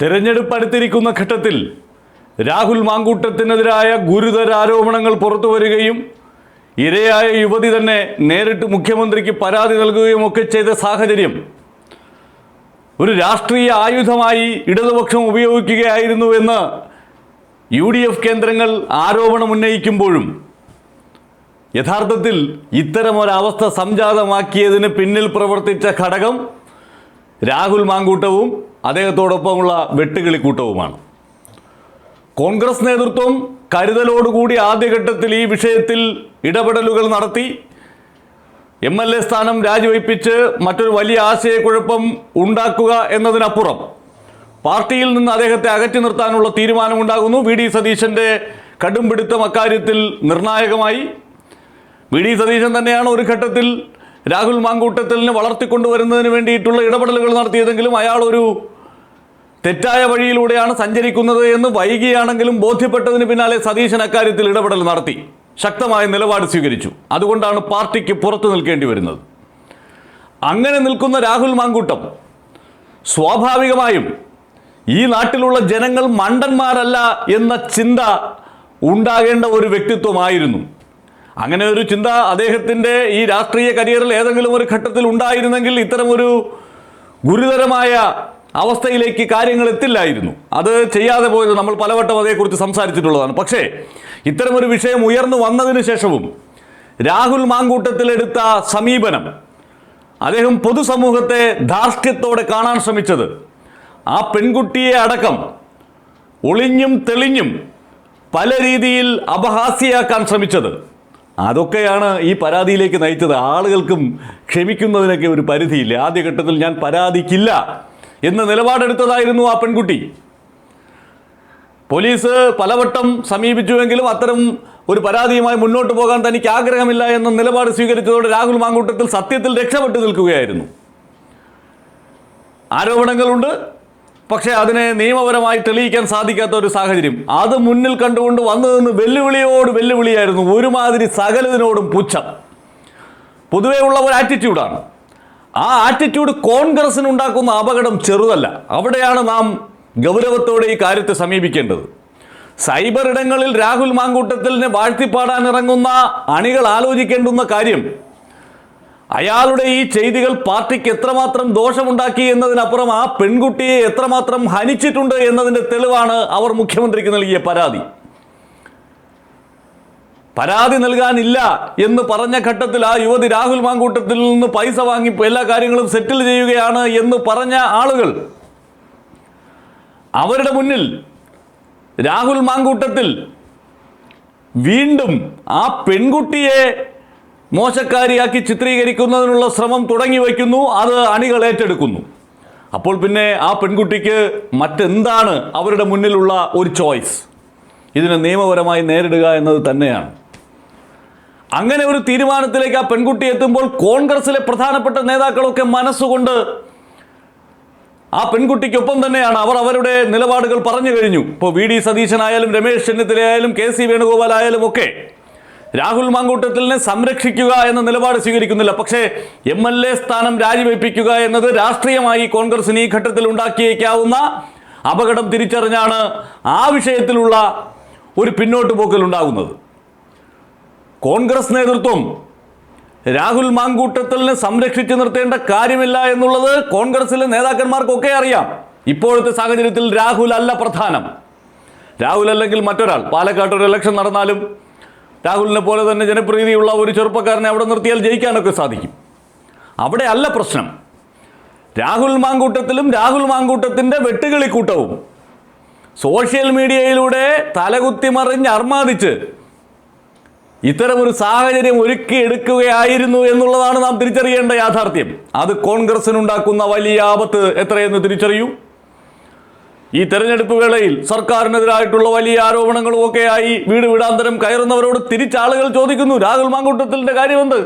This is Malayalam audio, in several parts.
തെരഞ്ഞെടുപ്പ് അടുത്തിരിക്കുന്ന ഘട്ടത്തിൽ രാഹുൽ മാങ്കൂട്ടത്തിനെതിരായ ഗുരുതര ആരോപണങ്ങൾ പുറത്തു വരികയും ഇരയായ യുവതി തന്നെ നേരിട്ട് മുഖ്യമന്ത്രിക്ക് പരാതി നൽകുകയും ഒക്കെ ചെയ്ത സാഹചര്യം ഒരു രാഷ്ട്രീയ ആയുധമായി ഇടതുപക്ഷം ഉപയോഗിക്കുകയായിരുന്നു എന്ന് യു ഡി എഫ് കേന്ദ്രങ്ങൾ ആരോപണം ഉന്നയിക്കുമ്പോഴും യഥാർത്ഥത്തിൽ ഇത്തരമൊരവസ്ഥ സംജാതമാക്കിയതിന് പിന്നിൽ പ്രവർത്തിച്ച ഘടകം രാഹുൽ മാങ്കൂട്ടവും അദ്ദേഹത്തോടൊപ്പമുള്ള വെട്ടുകിളിക്കൂട്ടവുമാണ് കോൺഗ്രസ് നേതൃത്വം കരുതലോടുകൂടി ആദ്യഘട്ടത്തിൽ ഈ വിഷയത്തിൽ ഇടപെടലുകൾ നടത്തി. എം എൽ എ സ്ഥാനം രാജിവയ്പ്പിച്ച് മറ്റൊരു വലിയ ആശയക്കുഴപ്പം ഉണ്ടാക്കുക എന്നതിനപ്പുറം പാർട്ടിയിൽ നിന്ന് അദ്ദേഹത്തെ അകറ്റി നിർത്താനുള്ള തീരുമാനമുണ്ടാകുന്നു. വി ഡി സതീശന്റെ കടുംപിടുത്തം അക്കാര്യത്തിൽ നിർണായകമായി. വി ഡി സതീശൻ തന്നെയാണ് ഒരു ഘട്ടത്തിൽ രാഹുൽ മാങ്കൂട്ടത്തലിനെ വളർത്തിക്കൊണ്ടുവരുന്നതിന് വേണ്ടിയിട്ടുള്ള ഇടപെടലുകൾ നടത്തിയതെങ്കിലും അയാൾ ഒരു തെറ്റായ വഴിയിലൂടെയാണ് സഞ്ചരിക്കുന്നത് എന്ന് വൈകിയാണെങ്കിലും ബോധ്യപ്പെട്ടതിന് പിന്നാലെ സതീശൻ അക്കാര്യത്തിൽ ഇടപെടൽ നടത്തി. ശക്തമായ നിലപാട് സ്വീകരിച്ചു. അതുകൊണ്ടാണ് പാർട്ടിക്ക് പുറത്തു നിൽക്കേണ്ടി വരുന്നത്. അങ്ങനെ നിൽക്കുന്ന രാഹുൽ മാങ്കൂട്ടം സ്വാഭാവികമായും ഈ നാട്ടിലുള്ള ജനങ്ങൾ മണ്ടന്മാരല്ല എന്ന ചിന്ത ഉണ്ടാകേണ്ട ഒരു വ്യക്തിത്വമായിരുന്നു. അങ്ങനെ ഒരു ചിന്ത അദ്ദേഹത്തിന്റെ ഈ രാഷ്ട്രീയ കരിയറിൽ ഏതെങ്കിലും ഒരു ഘട്ടത്തിൽ ഉണ്ടായിരുന്നെങ്കിൽ ഇത്തരമൊരു ഗുരുതരമായ അവസ്ഥയിലേക്ക് കാര്യങ്ങൾ എത്തില്ലായിരുന്നു. അത് ചെയ്യാതെ പോയത് നമ്മൾ പലവട്ടം അതേക്കുറിച്ച് സംസാരിച്ചിട്ടുള്ളതാണ്. പക്ഷേ ഇത്തരമൊരു വിഷയം ഉയർന്നു വന്നതിന് ശേഷവും രാഹുൽ മാങ്കൂട്ടത്തിലെടുത്ത സമീപനം അദ്ദേഹം പൊതുസമൂഹത്തെ ധാർഷ്ട്യത്തോടെ കാണാൻ ശ്രമിച്ചത് ആ പെൺകുട്ടിയെ അടക്കം ഒളിഞ്ഞും തെളിഞ്ഞും പല രീതിയിൽ അപഹാസ്യയാക്കാൻ ശ്രമിച്ചത്. അതൊക്കെയാണ് ഈ പരാതിയിലേക്ക് നയിച്ചത്. ആളുകൾക്കും ക്ഷമിക്കുന്നതിനൊക്കെ ഒരു പരിധിയില്ല? ആദ്യഘട്ടത്തിൽ ഞാൻ പരാതിക്കില്ല എന്ന് നിലപാടെടുത്തതായിരുന്നു ആ പെൺകുട്ടി. പോലീസ് പലവട്ടം സമീപിച്ചുവെങ്കിലും അത്തരം ഒരു പരാതിയുമായി മുന്നോട്ട് പോകാൻ തനിക്ക് ആഗ്രഹമില്ല എന്ന നിലപാട് സ്വീകരിച്ചതോടെ രാഹുൽ മാങ്കൂട്ടത്തിൽ സത്യത്തിൽ രക്ഷപ്പെട്ടു നിൽക്കുകയായിരുന്നു. ആരോപണങ്ങളുണ്ട്. പക്ഷേ അതിനെ നിയമപരമായി തെളിയിക്കാൻ സാധിക്കാത്ത ഒരു സാഹചര്യം. അത് മുന്നിൽ കണ്ടുകൊണ്ട് വന്നു നിന്ന് വെല്ലുവിളിയോട് വെല്ലുവിളിയായിരുന്നു ഒരുമാതിരി സകലതിനോടും പുച്ഛം. പൊതുവേ ഉള്ള ഒരു ആറ്റിറ്റ്യൂഡാണ് ആ ആറ്റിറ്റ്യൂഡ് കോൺഗ്രസിന് ഉണ്ടാക്കുന്ന അപകടം ചെറുതല്ല. അവിടെയാണ് നാം ഗൗരവത്തോടെ ഈ കാര്യത്തെ സമീപിക്കേണ്ടത്. സൈബർ ഇടങ്ങളിൽ രാഹുൽ മാങ്കൂട്ടത്തിലിനെ വാഴ്ത്തിപ്പാടാൻ ഇറങ്ങുന്ന അണികൾ ആലോചിക്കേണ്ടുന്ന കാര്യം അയാളുടെ ഈ ചെയ്തികൾ പാർട്ടിക്ക് എത്രമാത്രം ദോഷമുണ്ടാക്കി എന്നതിനപ്പുറം ആ പെൺകുട്ടിയെ എത്രമാത്രം ഹനിച്ചിട്ടുണ്ട് എന്നതിന്റെ തെളിവാണ് അവർ മുഖ്യമന്ത്രിക്ക് നൽകിയ പരാതി. പരാതി നൽകാനില്ല എന്ന് പറഞ്ഞ ഘട്ടത്തിൽ ആ യുവതി രാഹുൽ മാങ്കൂട്ടത്തിൽ നിന്ന് പൈസ വാങ്ങി എല്ലാ കാര്യങ്ങളും സെറ്റിൽ ചെയ്യുകയാണ് എന്ന് പറഞ്ഞ ആളുകൾ. അവരുടെ മുന്നിൽ രാഹുൽ മാങ്കൂട്ടത്തിൽ വീണ്ടും ആ പെൺകുട്ടിയെ മോശക്കാരിയാക്കി ചിത്രീകരിക്കുന്നതിനുള്ള ശ്രമം തുടങ്ങി വയ്ക്കുന്നു. അത് അണികൾ ഏറ്റെടുക്കുന്നു. അപ്പോൾ പിന്നെ ആ പെൺകുട്ടിക്ക് മറ്റെന്താണ് അവരുടെ മുന്നിലുള്ള ഒരു ചോയ്സ്? ഇതിനെ നിയമപരമായി നേരിടുക എന്നത് തന്നെയാണ്. അങ്ങനെ ഒരു തീരുമാനത്തിലേക്ക് ആ പെൺകുട്ടി എത്തുമ്പോൾ കോൺഗ്രസിലെ പ്രധാനപ്പെട്ട നേതാക്കളൊക്കെ മനസ്സുകൊണ്ട് ആ പെൺകുട്ടിക്കൊപ്പം തന്നെയാണ് അവർ അവരുടെ നിലപാടുകൾ പറഞ്ഞു കഴിഞ്ഞു. ഇപ്പോൾ വി ഡി സതീശനായാലും രമേശ് ചെന്നിത്തലയായാലും കെ സി വേണുഗോപാൽ ആയാലും ഒക്കെ രാഹുൽ മാങ്കൂട്ടത്തിലിനെ സംരക്ഷിക്കുക എന്ന നിലപാട് സ്വീകരിക്കുന്നില്ല. പക്ഷേ എം എൽ എ സ്ഥാനം രാജിവെപ്പിക്കുക എന്നത് രാഷ്ട്രീയമായി കോൺഗ്രസിന് ഈ ഘട്ടത്തിൽ ഉണ്ടാക്കിയേക്കാവുന്ന അപകടം തിരിച്ചറിഞ്ഞാണ് ആ വിഷയത്തിലുള്ള ഒരു പിന്നോട്ട് പോക്കൽ ഉണ്ടാകുന്നത്. കോൺഗ്രസ് നേതൃത്വം രാഹുൽ മാങ്കൂട്ടത്തലിനെ സംരക്ഷിച്ചു നിർത്തേണ്ട കാര്യമില്ല എന്നുള്ളത് കോൺഗ്രസിലെ നേതാക്കന്മാർക്കൊക്കെ അറിയാം. ഇപ്പോഴത്തെ സാഹചര്യത്തിൽ രാഹുൽ അല്ല പ്രധാനം. രാഹുൽ അല്ലെങ്കിൽ മറ്റൊരാൾ. പാലക്കാട്ട് ഒരു ഇലക്ഷൻ നടന്നാലും രാഹുലിനെ പോലെ തന്നെ ജനപ്രീതിയുള്ള ഒരു ചെറുപ്പക്കാരനെ അവിടെ നിർത്തിയാൽ ജയിക്കാനൊക്കെ സാധിക്കും. അവിടെ അല്ല പ്രശ്നം. രാഹുൽ മാങ്കൂട്ടത്തിലും രാഹുൽ മാങ്കൂട്ടത്തിന്റെ വെട്ടുകളിക്കൂട്ടവും. സോഷ്യൽ മീഡിയയിലൂടെ തലകുത്തി മറിഞ്ഞ് അർമാദിച്ച് ഇത്തരമൊരു സാഹചര്യം ഒരുക്കിയെടുക്കുകയായിരുന്നു എന്നുള്ളതാണ് നാം തിരിച്ചറിയേണ്ട യാഥാർത്ഥ്യം. അത് കോൺഗ്രസിനുണ്ടാക്കുന്ന വലിയ ആപത്ത് എത്രയെന്ന് തിരിച്ചറിയൂ? ഈ തെരഞ്ഞെടുപ്പ് വേളയിൽ സർക്കാരിനെതിരായിട്ടുള്ള വലിയ ആരോപണങ്ങളും ഒക്കെയായി വീട് വീടാന്തരം കയറുന്നവരോട് തിരിച്ചാളുകൾ ചോദിക്കുന്നു. രാഹുൽ മാങ്കൂട്ടത്തിന്റെ കാര്യമെന്ത്?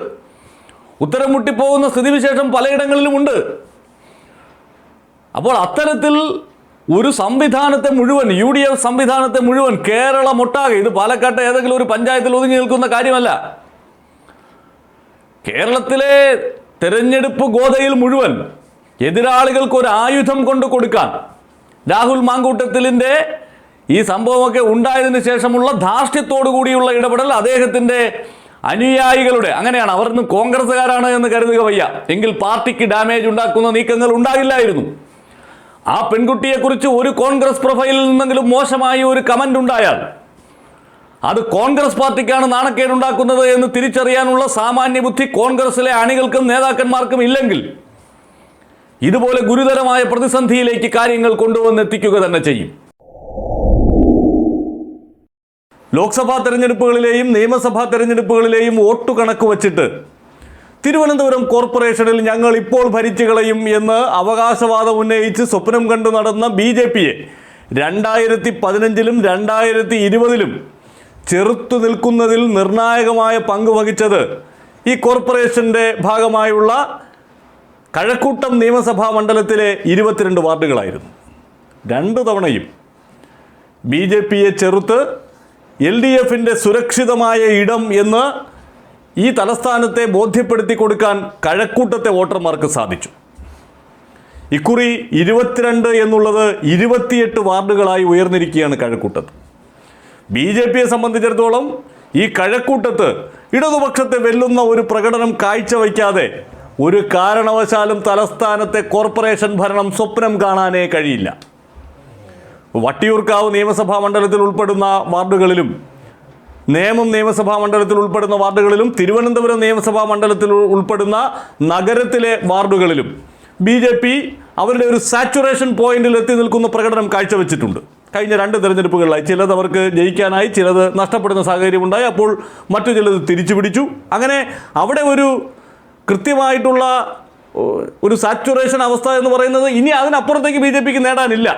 ഉത്തരം മുട്ടിപ്പോകുന്ന സ്ഥിതിവിശേഷം പലയിടങ്ങളിലുമുണ്ട്. അപ്പോൾ അത്തരത്തിൽ ഒരു സംവിധാനത്തെ മുഴുവൻ യു ഡി എഫ് സംവിധാനത്തെ മുഴുവൻ കേരളം ഒട്ടാകെ ഇത് പാലക്കാട്ടെ ഏതെങ്കിലും ഒരു പഞ്ചായത്തിൽ ഒതുങ്ങി നിൽക്കുന്ന കാര്യമല്ല. കേരളത്തിലെ തെരഞ്ഞെടുപ്പ് ഗോതയിൽ മുഴുവൻ എതിരാളികൾക്ക് ഒരു ആയുധം കൊണ്ട് കൊടുക്കാൻ രാഹുൽ മാങ്കൂട്ടത്തിലിന്റെ ഈ സംഭവമൊക്കെ ഉണ്ടായതിനു ശേഷമുള്ള ധാർഷ്ട്യത്തോടു കൂടിയുള്ള ഇടപെടൽ അദ്ദേഹത്തിന്റെ അനുയായികളുടെ അങ്ങനെയാണ് അവർ ഇന്ന് കോൺഗ്രസ്സുകാരാണ് എന്ന് കരുതുക വയ്യ. എങ്കിൽ പാർട്ടിക്ക് ഡാമേജ് ഉണ്ടാക്കുന്ന നീക്കങ്ങൾ ഉണ്ടാകില്ലായിരുന്നു. ആ പെൺകുട്ടിയെക്കുറിച്ച് ഒരു കോൺഗ്രസ് പ്രൊഫൈലിൽ നിന്നെങ്കിലും മോശമായ ഒരു കമന്റ് ഉണ്ടായാൽ അത് കോൺഗ്രസ് പാർട്ടിക്കാണ് നാണക്കേടുണ്ടാക്കുന്നത് എന്ന് തിരിച്ചറിയാനുള്ള സാമാന്യ ബുദ്ധി കോൺഗ്രസിലെ അണികൾക്കും നേതാക്കന്മാർക്കും ഇല്ലെങ്കിൽ ഇതുപോലെ ഗുരുതരമായ പ്രതിസന്ധിയിലേക്ക് കാര്യങ്ങൾ കൊണ്ടുവന്നെത്തിക്കുക തന്നെ ചെയ്യും. ലോക്സഭാ തെരഞ്ഞെടുപ്പുകളിലെയും നിയമസഭാ തെരഞ്ഞെടുപ്പുകളിലെയും വോട്ടു കണക്ക് വച്ചിട്ട് തിരുവനന്തപുരം കോർപ്പറേഷനിൽ ഞങ്ങൾ ഇപ്പോൾ ഭരിച്ചു കളയും എന്ന് അവകാശവാദം ഉന്നയിച്ച് സ്വപ്നം കണ്ടു നടന്ന ബി ജെ പിയെ രണ്ടായിരത്തി പതിനഞ്ചിലും രണ്ടായിരത്തി ഇരുപതിലും ചെറുത്തു നിൽക്കുന്നതിൽ നിർണായകമായ പങ്ക് വഹിച്ചത് ഈ കോർപ്പറേഷന്റെ ഭാഗമായുള്ള കഴക്കൂട്ടം നിയമസഭാ മണ്ഡലത്തിലെ ഇരുപത്തിരണ്ട് വാർഡുകളായിരുന്നു. രണ്ട് തവണയും ബി ജെ പിയെ ചെറുത്ത് എൽ ഡി എഫിന്റെ സുരക്ഷിതമായ ഇടം എന്ന് ഈ തലസ്ഥാനത്തെ ബോധ്യപ്പെടുത്തി കൊടുക്കാൻ കഴക്കൂട്ടത്തെ വോട്ടർമാർക്ക് സാധിച്ചു. ഇക്കുറി ഇരുപത്തിരണ്ട് എന്നുള്ളത് ഇരുപത്തിയെട്ട് വാർഡുകളായി ഉയർന്നിരിക്കുകയാണ് കഴക്കൂട്ടത്ത് ബി ജെ പിയെ സംബന്ധിച്ചിടത്തോളം ഈ കഴക്കൂട്ടത്ത് ഇടതുപക്ഷത്തെ വെല്ലുന്ന ഒരു പ്രകടനം കാഴ്ചവയ്ക്കാതെ ഒരു കാരണവശാലും തലസ്ഥാനത്തെ കോർപ്പറേഷൻ ഭരണം സ്വപ്നം കാണാനേ കഴിയില്ല. വട്ടിയൂർക്കാവ് നിയമസഭാ മണ്ഡലത്തിൽ ഉൾപ്പെടുന്ന വാർഡുകളിലും നേമം നിയമസഭാ മണ്ഡലത്തിൽ ഉൾപ്പെടുന്ന വാർഡുകളിലും തിരുവനന്തപുരം നിയമസഭാ മണ്ഡലത്തിൽ ഉൾപ്പെടുന്ന നഗരത്തിലെ വാർഡുകളിലും ബി ജെ പി അവരുടെ ഒരു സാച്ചുറേഷൻ പോയിന്റിൽ എത്തി നിൽക്കുന്ന പ്രകടനം കാഴ്ചവെച്ചിട്ടുണ്ട്. കഴിഞ്ഞ രണ്ട് തെരഞ്ഞെടുപ്പുകളിലായി ചിലത് അവർക്ക് ജയിക്കാനായി ചിലത് നഷ്ടപ്പെടുന്ന സാഹചര്യമുണ്ടായി. അപ്പോൾ മറ്റു ചിലത് തിരിച്ചു പിടിച്ചു അങ്ങനെ അവിടെ ഒരു കൃത്യമായിട്ടുള്ള ഒരു സാച്ചുറേഷൻ അവസ്ഥ എന്ന് പറയുന്നത് ഇനി അതിനപ്പുറത്തേക്ക് ബി ജെ പിക്ക് നേടാനില്ല.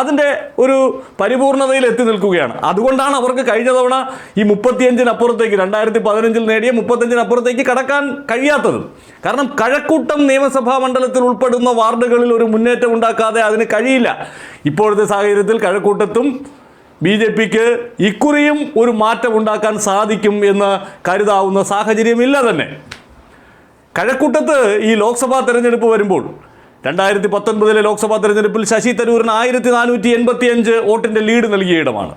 അതിന്റെ ഒരു പരിപൂർണതയിൽ എത്തി നിൽക്കുകയാണ്. അതുകൊണ്ടാണ് അവർക്ക് കഴിഞ്ഞ തവണ ഈ മുപ്പത്തിയഞ്ചിനപ്പുറത്തേക്ക് രണ്ടായിരത്തി പതിനഞ്ചിൽ നേടിയ മുപ്പത്തഞ്ചിനപ്പുറത്തേക്ക് കടക്കാൻ കഴിയാത്തത്. കാരണം കഴക്കൂട്ടം നിയമസഭാ മണ്ഡലത്തിൽ ഉൾപ്പെടുന്ന വാർഡുകളിൽ ഒരു മുന്നേറ്റം ഉണ്ടാക്കാതെ അതിന് കഴിയില്ല. ഇപ്പോഴത്തെ സാഹചര്യത്തിൽ കഴക്കൂട്ടത്തും ബി ജെ പിക്ക് ഇക്കുറിയും ഒരു മാറ്റം ഉണ്ടാക്കാൻ സാധിക്കും എന്ന് കരുതാവുന്ന സാഹചര്യമില്ല തന്നെ. കഴക്കൂട്ടത്ത് ഈ ലോക്സഭാ തെരഞ്ഞെടുപ്പ് വരുമ്പോൾ രണ്ടായിരത്തി പത്തൊൻപതിലെ ലോക്സഭാ തെരഞ്ഞെടുപ്പിൽ ശശി തരൂരിന് ആയിരത്തി നാനൂറ്റി എൺപത്തി അഞ്ച് വോട്ടിന്റെ ലീഡ് നൽകിയ ഇടമാണ്.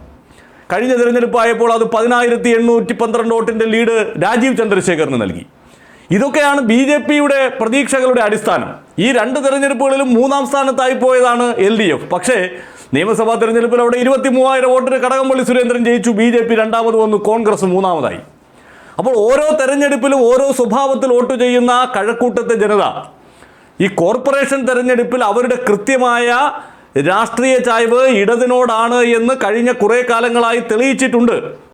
കഴിഞ്ഞ തിരഞ്ഞെടുപ്പായപ്പോൾ അത് പതിനായിരത്തി എണ്ണൂറ്റി പന്ത്രണ്ട് വോട്ടിന്റെ ലീഡ് രാജീവ് ചന്ദ്രശേഖറിന് നൽകി. ഇതൊക്കെയാണ് ബി ജെ പിയുടെ പ്രതീക്ഷകളുടെ അടിസ്ഥാനം. ഈ രണ്ട് തെരഞ്ഞെടുപ്പുകളിലും മൂന്നാം സ്ഥാനത്തായി പോയതാണ് എൽ ഡി എഫ്. പക്ഷേ നിയമസഭാ തെരഞ്ഞെടുപ്പിൽ അവിടെ ഇരുപത്തി മൂവായിരം വോട്ടിന് കടകംപള്ളി സുരേന്ദ്രൻ ജയിച്ചു. ബി ജെ പി രണ്ടാമത് വന്നു. കോൺഗ്രസ് മൂന്നാമതായി. അപ്പോൾ ഓരോ തെരഞ്ഞെടുപ്പിലും ഓരോ സ്വഭാവത്തിൽ വോട്ട് ചെയ്യുന്ന കഴക്കൂട്ടത്തെ ജനത ഈ കോർപ്പറേഷൻ തെരഞ്ഞെടുപ്പിൽ അവരുടെ കൃത്യമായ രാഷ്ട്രീയ ചായ്വ് ഇടതിനോടാണ് എന്ന് കഴിഞ്ഞ കുറേ കാലങ്ങളായി തെളിയിച്ചിട്ടുണ്ട്.